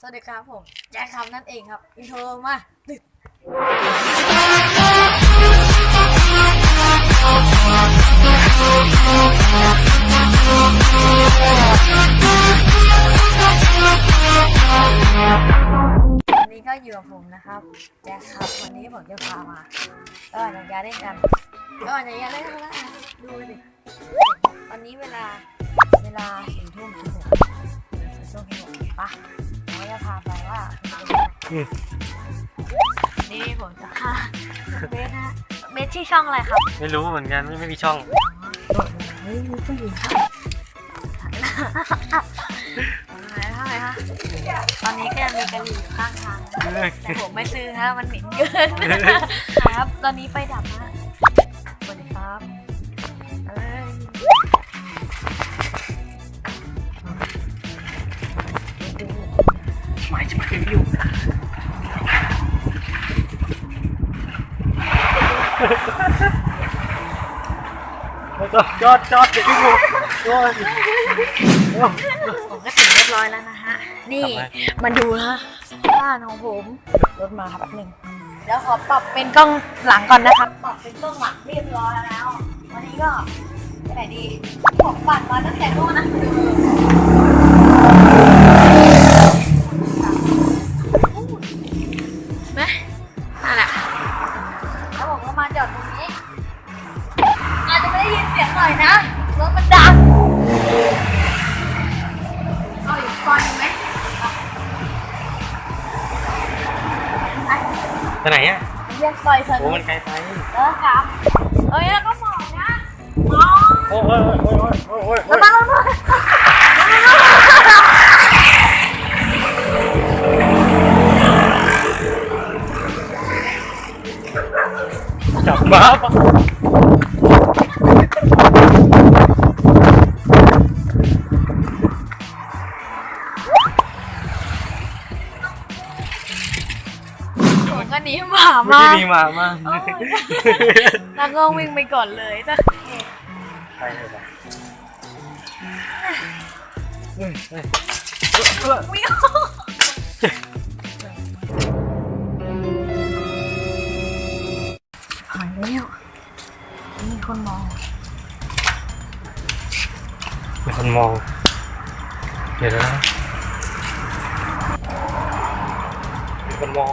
สวัสดีครับผมแจ็คครับนั่นเองครับ อินโทรมาตึกวันนี้ก็อยู่กับผมนะครับแจ็คครับวันนี้ผมจะพามาก็อยากจะเล่นกันก็อยากจะเล่นกันแล้วดูดิตอนนี้เวลาเวลาสี่ทุ่มสิบหกสี่ทุ่มสิบหกปะผมจะ พาไปว่าอืมนี่ผมจะพาเบสนะเบสที่ช่องอะไรครับไม่รู้เหมือนกันไม่ไม่มีช่องเฮ้ยมีผู้หญิงค่ะอะไรคะอะไรคะตอนนี้ก็ยังมีกะหรี่อยู่ข้างทางนะแต่ผมไม่ซื้อฮะมันเหม็นเกินครับ ตอนนี้ไปดับฮะ หมายจะมารีวิวจอดจอดเดี๋ยวพี่บุกโอ้ยโอ้ผมก็ถึงเรียบร้อยแล้วนะฮะ นี่มาดูนะบ้านของผมรถมาครับแป๊บหนึ่งเดี๋ยวขอปรับเป็นกล้องหลังก่อนนะครับ ปรับเป็นกล้องหลังเรียบร้อยแล้ว วันนี้ก็ไปไหนดีผมปั่นมาตั้งแต่โน่นนะ จอดตรงนี้ อาจจะไม่ได้ยินเสียงหน่อยนะรถมันดังเอาอีกก้อนหนึ่งไหมไปไหนอะเรียกซอยเธอโอ้มันไกลไปเออครับ บบ้าปะผมก็หนีหมาไม่มาได้มีมามาโอ้ยแล้วก็วิ่งไปก่อนเลยจ้ะไปเลยไปเฮ้ยเฮ้ยวิ่ง คนมอง มีคนมอง เดี๋ยวนะมีคนมอง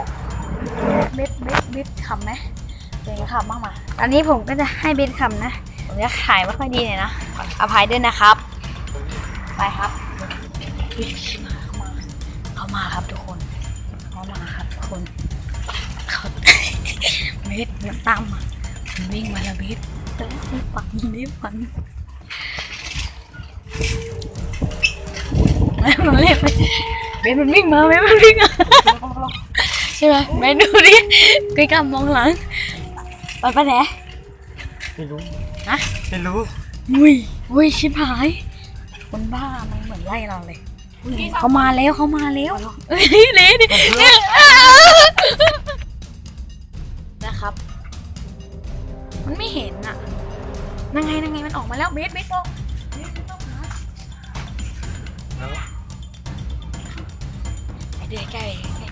เบ็ดเบ็ดเบ็ดขำไหมเป็นไงขำบ้างมาอันนี้ผมก็จะให้เบ็ดขำนะ ผมจะขายไม่ค่อยดีเลยนะ อภัยด้วยนะครับ ไปครับอุ๊ยชิมาเข้ามา เข้ามาครับทุกคน เข้ามาครับทุกคนเขาเบ็ดมันตามมามันวิ่งมาแล้วเบ็ด แต่ว่าไม่ปังไม่ปังมันเรียกไปเบ็ดมันวิ่งมาเบ็ดมันวิ่งมาใช่ไหมเบ็ดดูดิใกล้ๆมองหลังไปไปไหนไม่รู้ฮะไม่รู้อุ้ยอุ้ยชิบหายคนบ้ามันเหมือนไล่เราเลยอุ๊ยเขามาแล้วเขามาแล้วเอ้ยเละดิน มันไม่เห็นอะนั่งไงนั่งไงมันออกมาแล้วเบสเบสบอกเบสไม่ต้องหาแล้วไปเดินใกล้ใกล้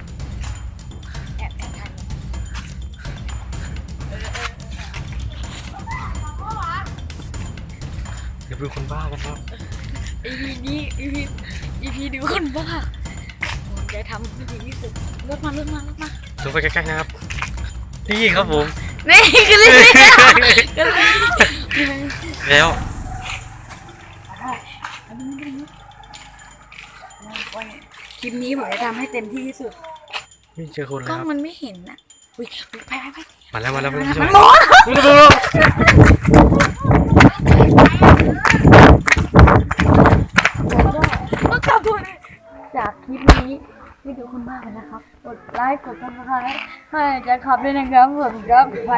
แอบแอบทันเดี๋ยวเป็นคนบ้ากันครับอีพีนี้อีพีอีพีดูคนบ้าผมจะทำให้ดีที่สุดรถมารถมารถมาดูไปใกล้ๆนะครับ นี่ครับผม นี่คือเรื่องก็เลยแล้วคลิปนี้ผมจะทำให้เต็มที่ที่สุดไม่เจอคนกแล้ล้วองครับมันไม่เห็นนะอุ้ยอุ๊ยไปไปไปมาแล้วมาแล้วมัมานแล้วมันมาหมแล้วดก็กลับตัวเลยจากคลิปนี้วิดีโอคุณบ้ากันนะครับ กดไลค์ กดซับสไครต์ ให้จะขับด้วยนะครับผมครับไป